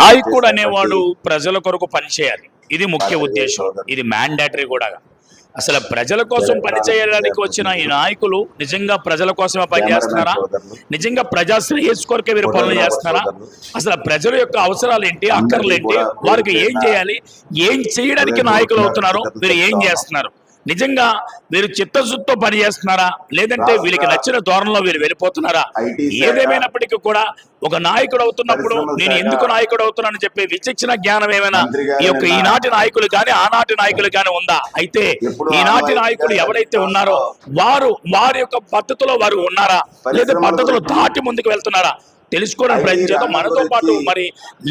నాయకుడు అనేవాడు ప్రజల కొరకు పనిచేయాలి. ఇది ముఖ్య ఉద్దేశం. ఇది మ్యాండేటరీ కూడా. అసలు ప్రజల కోసం పనిచేయడానికి వచ్చిన ఈ నాయకులు నిజంగా ప్రజల కోసమే పనిచేస్తున్నారా నిజంగా ప్రజా శ్రేయస్సు కొరకే వీరు పనులు చేస్తున్నారా? అసలు ప్రజల యొక్క అవసరాలు ఏంటి? అక్కర్లు ఏంటి? వారికి ఏం చేయాలి? ఏం చేయడానికి నాయకులు అవుతున్నారు? వీరు ఏం చేస్తున్నారు? నిజంగా వీరు చిత్తశుద్ధితో పని చేస్తున్నారా? లేదంటే వీరికి నచ్చిన ధోరణిలో వీరు వెళ్ళిపోతున్నారా? ఏదేమైనప్పటికీ కూడా ఒక నాయకుడు అవుతున్నప్పుడు నేను ఎందుకు నాయకుడు అవుతున్నానని చెప్పే విచక్షణ జ్ఞానం ఏమైనా ఈ యొక్క ఈనాటి నాయకులు కానీ ఆనాటి నాయకులు కానీ ఉందా? అయితే ఈనాటి నాయకులు ఎవరైతే ఉన్నారో వారు వారి యొక్క పద్ధతిలో వారు ఉన్నారా? లేదా పద్ధతులు దాటి ముందుకు వెళ్తున్నారా? తెలుసుకోవడానికి ప్రయత్నించేద్దాం మనతో పాటు మరి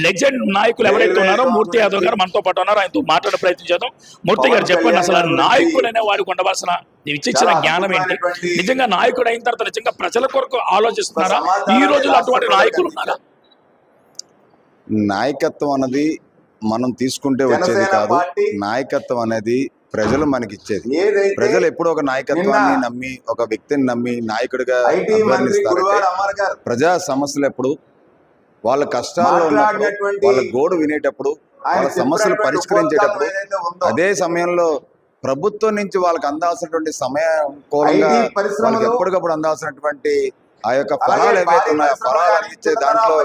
లెజెండ్ నాయకులు ఎవరైతే ఉన్నారో మూర్తి యాదవ్ గారు మనతో పాటు ఉన్నారో ఆయనతో మాట్లాడే ప్రయత్నం చేద్దాం. మూర్తి గారు చెప్పండి అసలు నాయకుడు అనే వాడికి ఉండవలసిన ఇచ్చిన జ్ఞానం ఏంటి? నిజంగా నాయకుడు అయిన తర్వాత నిజంగా ప్రజల కొరకు ఆలోచిస్తున్నారా? ఈ రోజుల్లో అటువంటి నాయకులు ఉన్నారా? నాయకత్వం అన్నది మనం తీసుకుంటే వచ్చేది కాదు. నాయకత్వం అనేది ప్రజలు మనకి ఇచ్చేది ప్రజలు ఎప్పుడు ఒక నాయకత్వాన్ని నమ్మి ఒక వ్యక్తిని నమ్మి నాయకుడిగా గారు ప్రజా సమస్యలు ఎప్పుడు వాళ్ళ కష్టాల్లో ఉన్నప్పుడు మాట్లాడినటువంటి వాళ్ళ గోడు వినేటప్పుడు వాళ్ళ సమస్యలు పరిష్కరించేటప్పుడు అదే సమయంలో ప్రభుత్వం నుంచి వాళ్ళకి అందాల్సినటువంటి ఐటీ పరిశ్రమలు, వాళ్ళకి ఎప్పటికప్పుడు అందాల్సినటువంటి ఆ యొక్క ఫలాలు ఏవైతే ఉన్నాయో ఫలాలు అందించే దాంట్లో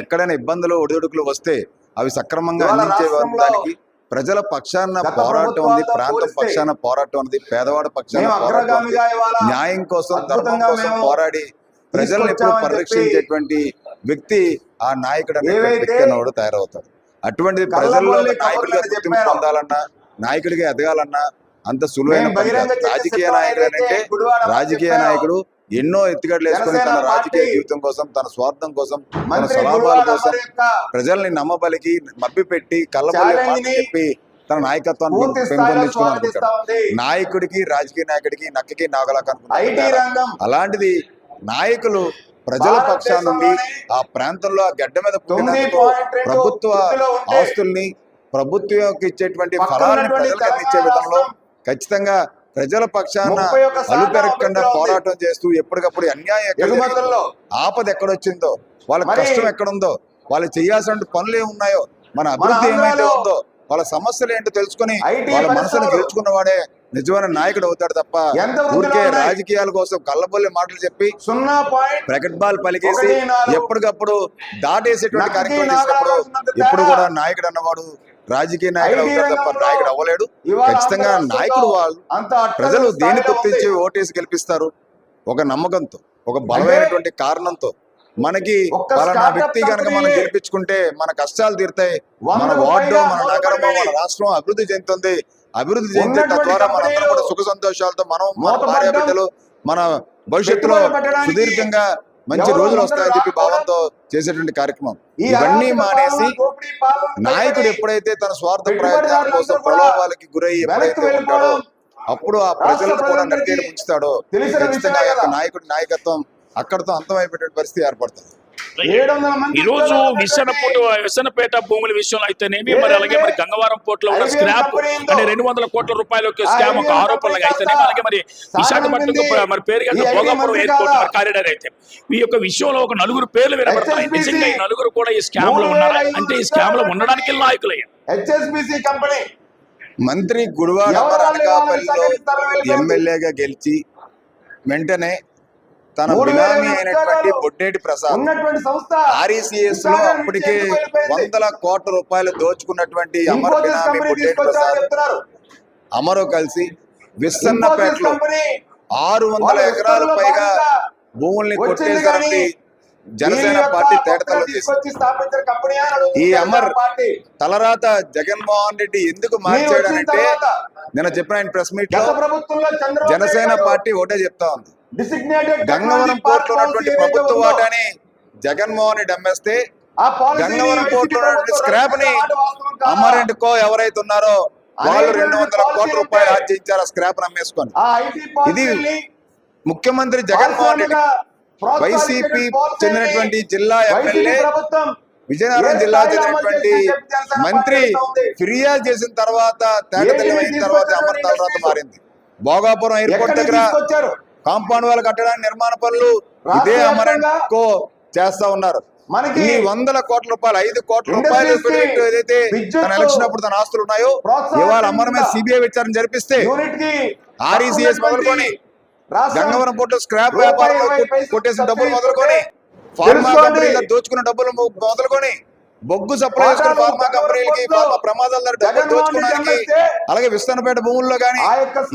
ఎక్కడైనా ఇబ్బందులు ఒడిదుడుకులు వస్తే అవి సక్రమంగా అందించే దానికి ప్రజల పక్షాన పోరాటం ఉంది ప్రాంత పక్షాన పోరాటం ఉంది పేదవాడ పక్షాన పోరాటం న్యాయం కోసం ధర్మం కోసం పోరాడి ప్రజల్ని ఎప్పుడు పరిరక్షించేటువంటి వ్యక్తి ఆ నాయకుడు అనే వ్యక్తి అన్నవాడు తయారవుతాడు అటువంటి ప్రజల్లో నాయకుడిగా గుర్తింపు. పొందాలన్నా నాయకుడిగా ఎదగాలన్నా అంత సులువైన. రాజకీయ నాయకుడు అంటే రాజకీయ నాయకుడు ఎన్నో ఎత్తుగడలు వేసుకొని తన రాజకీయ జీవితం కోసం తన స్వార్థం కోసం తన స్వలాభాల కోసం ప్రజల్ని నమ్మబలికి మబ్బి పెట్టి కళ్ళబొల్లి చెప్పి తన నాయకత్వాన్ని పెంపొందించుకోవాలనుకుంటాడు నాయకుడికి రాజకీయ నాయకుడికి నక్కకి నాగలాకు ఐటీ అనుకుంటారు రంగం. అలాంటిది నాయకులు ప్రజల పక్షాన నుండి ఆ ప్రాంతంలో ఆ గడ్డ మీద పుట్టినందుకు 9.2 ప్రభుత్వ ఆస్తుల్ని ప్రభుత్వం ఇచ్చేటువంటి ఫలాన్ని ప్రజలకు అందించే విధంలో ఖచ్చితంగా ప్రజల పక్షాన 31 శాతం అలుపెరగకుండా. పోరాటం చేస్తూ ఎప్పటికప్పుడు అన్యాయం ఆపద ఎక్కడొచ్చిందో? వాళ్ళ కష్టం ఎక్కడుందో? వాళ్ళు చేయాల్సిన పనులు ఏమున్నాయో? మన అభివృద్ధి ఏమైతే ఉందో? వాళ్ళ సమస్యలు ఏంటో తెలుసుకొని వాళ్ళ మనసును గెలుచుకున్న వాడే నిజమైన నాయకుడు అవుతాడు తప్ప ఊరికే? రాజకీయాల కోసం కళ్ళబొల్లి మాటలు చెప్పి సున్నా పాయింట్ ప్రకటనలు పలికేసి. ఎప్పటికప్పుడు దాటేసేటువంటి కార్యక్రమం చేసినప్పుడు ఎప్పుడు. కూడా నాయకుడు అన్నవాడు రాజకీయ నాయకుడు అవుతాడు తప్ప నాయకుడు అవ్వలేడు ఖచ్చితంగా నాయకుడు వాళ్ళు ప్రజలు దేని గుర్తించి. ఓటేసి గెలిపిస్తారు ఒక నమ్మకంతో ఒక బలమైనటువంటి కారణంతో మనకి పలానా వ్యక్తి కనుక మనం గెలిపించుకుంటే మన కష్టాలు తీరుతాయి మన వార్డు మన నగరము మన రాష్ట్రం అభివృద్ధి చెందుతుంది అభివృద్ధి ఉన్నటువంటి తద్వారా మనందరం కూడా సుఖ సంతోషాలతో మనం మన భార్య బిడ్డలు మన భవిష్యత్తులో సుదీర్ఘంగా మంచి రోజులు వస్తాయని చెప్పి భావంతో చేసేటువంటి కార్యక్రమం ఇవన్నీ మానేసి నాయకుడు ఎప్పుడైతే తన స్వార్థ ప్రయత్నాల కోసం ప్రలోభాలకి గురై వెనక్కి ఎప్పుడైతే ఉంటాడో అప్పుడు ఆ ప్రజలను కూడా నడిచేది ఉంచుతాడో ఖచ్చితంగా. నాయకుడి నాయకత్వం అక్కడితో అంతమైపోయేటువంటి పరిస్థితి ఏర్పడుతుంది ఈ రోజు విసనపూట విసనపేట భూముల విషయంలో అయితేనేమి మరి అలాగే మరి గంగవరం పోర్టులో ఉన్న స్క్రాప్ అంటే రెండు వందల కోట్ల రూపాయల స్కామ్ ఒక ఆరోపణలు అయితేనేమి అలాగే మరి విశాఖపట్నం. మరి పేరు భోగాపురం ఎయిర్పోర్ట్? మరి కారిడార్ అయితే ఈ యొక్క విషయంలో ఒక నలుగురు పేర్లు వినబడుతున్నాయి HSBC నిజంగా ఈ నలుగురు కూడా ఈ స్కామ్లో ఉన్నారా అంటే ఈ స్కామ్లో ఉండడానికి నాయకులయ్యారు హెచ్ఎస్బిసి కంపెనీ మంత్రి గుడివాడ ఎమ్మెల్యేగా గెలిచి వెంటనే తన ఐదు అయినటువంటి బొడ్డేటి ప్రసాద్ ఆర్ఈసిఎస్లో అప్పటికే? వందల కోట్ల రూపాయలు దోచుకున్నటువంటి అమర్ కంపెనీ బొడ్డేటి ప్రసాద్. అమరు కలిసి విస్తన్నపేటలో ఆరు వందల ఎకరాల పైగా భూముల్ని కానీ జనసేన పార్టీ తేటతలు ఈ అమర్ తలరాత జగన్మోహన్ రెడ్డి ఎందుకు మార్చాడనంటే నిన్న చెప్పిన ఆయన ప్రెస్ మీట్లో జనసేన పార్టీ ఒకటే చెప్తా ఉంది. గంగవరం పోర్ట్ ఉన్నటువంటి ప్రభుత్వ వాటాని జగన్మోహన్ రెడ్డి అమ్మేస్తే ని గంగవరం పోర్ట్ ఉన్నటువంటి స్క్రాప్ని రద్దు చేసిన మాట వాస్తవం కాదా? అమర్ అండ్ కో ఎవరైతే ఉన్నారో వాళ్ళు రెండు వందల కోట్ల రూపాయలు ఆర్జించారు ఆ స్క్రాప్ అమ్మేసుకొని పాలసీని ముఖ్యమంత్రి జగన్మోహన్ రెడ్డి వైసీపీ చెందినటువంటి జిల్లా ఎమ్మెల్యే విజయనగరం జిల్లా చెందినటువంటి మంత్రి. ఫిర్యాదు చేసిన తర్వాత తేటతెల్లం అయిన తర్వాత తీసుకొచ్చారు అమర్ తర్వాత? మారింది భోగాపురం ఎయిర్పోర్ట్ దగ్గర కాంపౌండ్ వాళ్ళు కట్టడానికి నిర్మాణ పనులు ఇదే అమర్ అండ్ వ్యాప్తంగా కో చేస్తా ఉన్నారు మనకి ఈ వందల కోట్ల రూపాయలు ఐదు కోట్ల రూపాయలు ఏదైతే తన ఎలక్షన్ అప్పుడు తన ఆస్తులు ఉన్నాయో ఇవాళ అమర మీద కింద సిబిఐ విచారణ జరిపిస్తే ఆర్ఈసీఎస్ మొదలుకొని గంగవరం పోర్టు స్క్రాప్ రూపాయి వ్యాపారం ఇరవై పైసలు కొట్టేసిన డబ్బులు మొదలుకొని ఫార్మా. కంపెనీలో దోచుకున్న డబ్బులు మొదలుకొని బొగ్గు సప్లై చేసుకున్న ఫార్మా కంపెనీలకి ఫార్మా ప్రమాదాల ద్వారా డబ్బులు దోచుకోవడానికి అలాగే విస్తరణపేట భూముల్లో యొక్క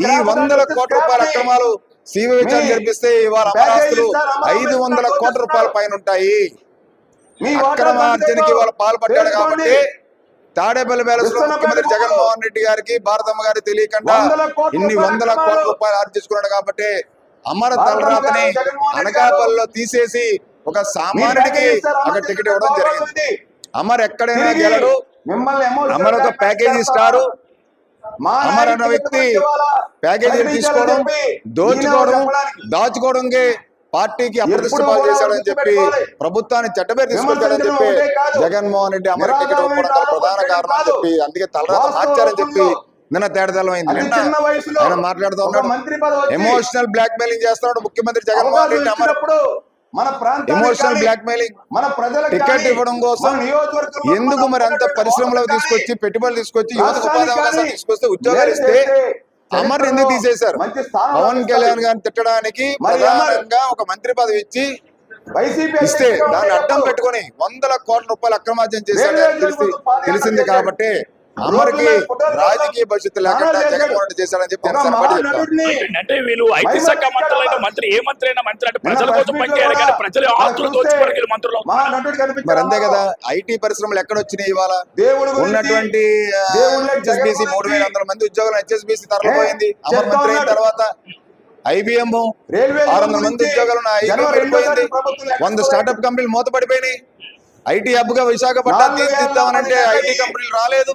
ఈ వందల కోట్ల రూపాయల అక్రమాలు సిబిఐ విచారణ జరిపిస్తే ఇవాళ అమరాస్తులు ఐదు వందల కోట్ల రూపాయల. పైన ఉంటాయి అక్రమార్జనకి వాళ్ళు పాల్పడ్డాడు. కాబట్టి తాడేపల్లి బ్యాలెన్స్లో ముఖ్యమంత్రి జగన్మోహన్ రెడ్డి గారికి భారతమ్మ గారికి తెలియకుండా ఇన్ని వందల కోట్ల. రూపాయలు ఆర్జించుకున్నాడు కాబట్టి అమర తలరాతని అనకాపల్లిలో తీసేసి ఒక సామాన్యుడికి అక్కడ అమరావతి టికెట్ ఇవ్వడం జరిగింది అమర్ ఎక్కడైనా గెలడు అమర్ ఒక ప్యాకేజీ. ఇస్తారు అమర్ అన్న నాయకుడికి వ్యక్తి ప్యాకేజీలు కనిపించాలని తీసుకోవడం దోచుకోవడం. దాచుకోవడంకి పార్టీకి అప్రతిష్ట పాలు చేశాడని చెప్పి. ప్రభుత్వాన్ని చట్టబేరు తీసుకొచ్చాడని చెప్పి. జగన్మోహన్ రెడ్డి అమర టికెట్ ఒప్పుకోవడం ప్రధాన కారణం అని. చెప్పి అందుకే తలరాత వాస్తవ మార్చారని చెప్పి నిన్న వయసులో ఆయన మాట్లాడుతూ ఉన్నాడు ఎమోషనల్ బ్లాక్ మెయిలింగ్ చేస్తున్నాడు ముఖ్యమంత్రి జగన్మోహన్ రెడ్డి అమర్ ఇచ్చినప్పుడు మన ఎమోషనల్ బ్లాక్ మెయిలింగ్ టికెట్ ఇవ్వడం కోసం ఎందుకు మరి అంత ఓటర్లు తీసుకొచ్చి పెట్టుబడులు తీసుకొచ్చి యువతకు ఉపాధి అవకాశాలు తీసుకొస్తే ఉద్యోగాలు ఇస్తే అమర్ ఎందుకు తీసేశారు పవన్. కళ్యాణ్ గారిని తిట్టడానికి ప్రధానంగా ఒక మంత్రి పదవి ఇచ్చి వైసీపీ ఇస్తే దాన్ని అడ్డం పెట్టుకొని వందల కోట్ల రూపాయలు అక్రమార్జన చేశాడు తెలిసి పాదయాత్ర తెలిసింది. కాబట్టి అమర్కి రాజకీయ భవిష్యత్తు లేకుండా. జగన్మోహన్ రెడ్డి చేశాడని చెప్పి అంటే వీళ్ళు ఐటీ శాఖ మంత్రులైన మంత్రి ఏ మంత్రి అయినా మంత్రి అంటే ప్రజల కోసం పనిచేయాలి కానీ ప్రజల మంత్రులు మరి అంతే కదా. ఐటీ పరిశ్రమలు ఎక్కడ వచ్చినాయి ఇవాళ ఉన్నటువంటి హెచ్ఎస్బిసి మూడు వేల వందల మంది ఉద్యోగులు హెచ్ఎస్బిసి తరలిపోయింది అమర్ మంత్రి అయిన. తర్వాత ఐబిఎం రైల్వే ఆరు వందల మంది ఉద్యోగాలు వంద స్టార్ట్అప్ కంపెనీలు మూతపడిపోయినాయి. ఐటీ హబ్గా విశాఖపట్నం మంది ఐటీ కంపెనీలు రాలేదు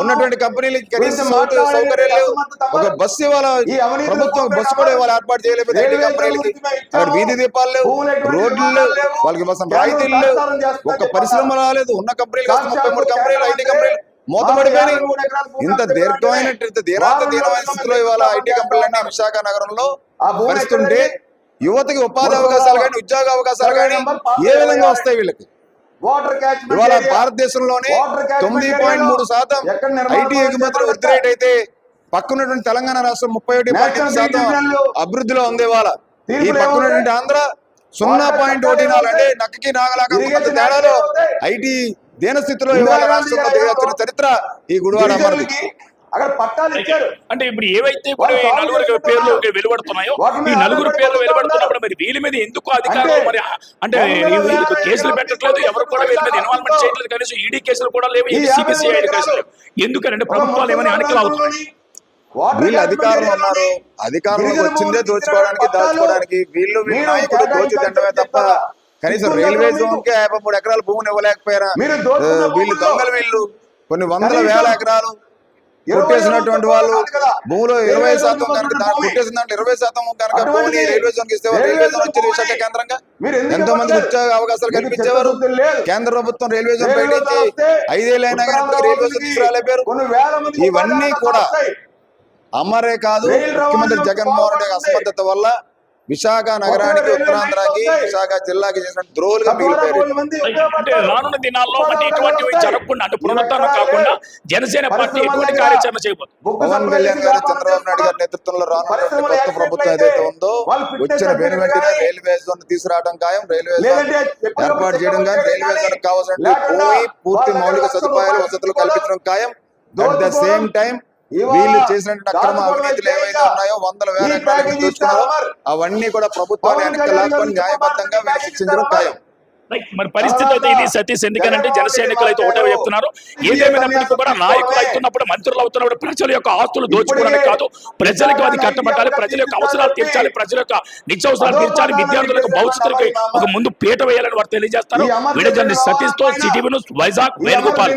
ఉన్నటువంటి కంపెనీలకి కనీస సౌకర్యాలు లేవు ఒక. బస్సు ఇవాళ అవినీతిలో ప్రభుత్వం బస్సు కూడా. ఇవాళ ఏర్పాటు చేయలేదు ఐటీ కంపెనీలకి అక్కడ. వీధి దీపాలు లేవు రోడ్లు లేవు. వాళ్ళకి రాయితీలు లేవు ఒక్క చెప్పారు. పరిశ్రమ రాలేదు ఉన్న కంపెనీలు ముప్పై మూడు కంపెనీలు ఐటీ కంపెనీలు భూమి ఇంత దీర్ఘమైన ఇంత దీనాంత దీనమైన స్థితిలో ఇవాళ ఐటీ కంపెనీలన్నీ విశాఖ నగరంలో పరిస్తుంటే ఎక్కడండి? యువతకి ఉపాధి అవకాశాలు కానీ ఉద్యోగ అవకాశాలు కానీ ఏ విధంగా. వస్తాయి వీళ్ళకి ఇవాళ. భారతదేశంలోనే తొమ్మిది పాయింట్ మూడు శాతం ఐటీ ఎగుమతులు వృద్ధి రేట్ అయితే పక్కనటువంటి తెలంగాణ రాష్ట్రం ముప్పై ఒకటి పాయింట్ శాతం అభివృద్ధిలో ఉంది ఇవాళ. ఈ పక్కనటువంటి ఆంధ్ర సున్నా పాయింట్ ఒకటి నాలుగు అంటే నక్కకి నాగలాగా తేడాలో. ఐటీ దీన స్థితిలో ఇందిరా ఇవాళ రాష్ట్రంలో చరిత్ర ఈ గుడివాడ గిరిజనులకి అక్కడ పట్టాలు ఇచ్చారు అంటే ఇప్పుడు ఏవైతే నలుగురు. పేర్లు వెలువడుతున్నాయో ఈ నలుగురు పేర్లు వెలువడుతున్నప్పుడు. మరి వీళ్ళ మీద ఎందుకు అధికారులు అంటే మరి అంటే కేసులు పెట్టట్లేదు ఎవరు కూడా వీళ్ళ మీద ఇన్వాల్వ్మెంట్ చేయట్లేదు కనీసం ఈడీ కేసులు కూడా లేవు సిబిసిఐ కేసులు. ఎందుకంటే ప్రభుత్వాలు ఏమని అణికలు అవుతున్నాయి వీళ్ళు ఏరియాలోని ఉన్నారు అధికారంలోకి వచ్చిందే దోచుకోవడానికి దాచుకోవడానికి వీళ్ళు వీళ్ళ నాయకుడు దోచి తింటమే తప్ప? కనీసం రైల్వే జోన్కి యాభై మూడు ఎకరాల భూమిని ఇవ్వలేకపోయారా వీళ్ళు దొంగలు వీళ్ళు కొన్ని వందల వేల ఎకరాలు కొట్టేసినటువంటి వాళ్ళు. భూమిలో ఇరవై శాతం కనుక దాన్ని. కొట్టేసిన దాంట్లో ఇరవై శాతం కనుక భూమిని రైల్వే జోన్ ఇస్తే రైల్వే జోన్ వచ్చేది. విశాఖ కేంద్రంగా ఎంతో ఇవ్వట్లేదు? ఉద్యోగ అవకాశాలు కల్పించేవారు. కేంద్ర ప్రభుత్వం రైల్వే జోన్ రైల్వే బయటించి జోన్ వస్తే ఐదేళ్ళు అయినా కానీ రైల్వే జోన్ తీసుకురాలేపారు మంది ఇవన్నీ కూడా. అమరే కాదు ముఖ్యమంత్రి జగన్మోహన్ రెడ్డి. అసమర్థత వల్ల విశాఖ నగరానికి ఉత్తరాంధ్రాకి. విశాఖ జిల్లాకి చేసిన ద్రోహులుగా అంటే. రానున్న దినాల్లో అంటే ఇటువంటివి. జరగకుండా అంటే పునరుద్ధరణ కాకుండా జనసేన పార్టీ ఎటువంటి కార్యాచరణ చేయబోతుంది పవన్ కళ్యాణ్ గారు చంద్రబాబు నాయుడు గారి. నేతృత్వంలో పరిశ్రమలు కొత్త ప్రభుత్వం ఏదైతే ఉందో వచ్చిన వెనువెంటనే కానీ, రైల్వే జోన్ తీసుకురావడం ఖాయం రైల్వే జోన్ ఏర్పాటు చేయడం కానీ రైల్వే జోన్ కావాల్సిన పూర్తి మౌలిక సదుపాయాలు వసతులు కల్పించడం ఖాయం అట్ ద. సేమ్ టైం వీళ్ళు చేసినటువంటి అక్రమ అవినీతులు ఏవైతే ఉన్నాయో వందల వేల ఎకరాలు. అవన్నీ కూడా లాక్కొని గారు న్యాయబద్ధంగా వీళ్ళు శిక్షించడం. ఖాయం. మరి పరిస్థితి అయితే ఇది సతీష్ ఎందుకనంటే జన సైనికులు అయితే ఒకటే చెప్తున్నారు ఏదేమైనప్పటికీ కూడా నాయకులు అవుతున్నప్పుడు మంత్రులు అవుతున్నప్పుడు ప్రజల యొక్క ఆస్తులు దోచుకోవడానికి కాదు ప్రజలకు అది కట్టబట్టాలి ప్రజల యొక్క అవసరాలు తీర్చాలి ప్రజల యొక్క నిత్యావసరాలు తీర్చాలి విద్యార్థులకు భవిష్యత్తులకి ఒక ముందు పీట వేయాలని వారు తెలియజేస్తారు విడజండి సతీష్తో సిటీ వైజాగ్ వేణుగోపాల్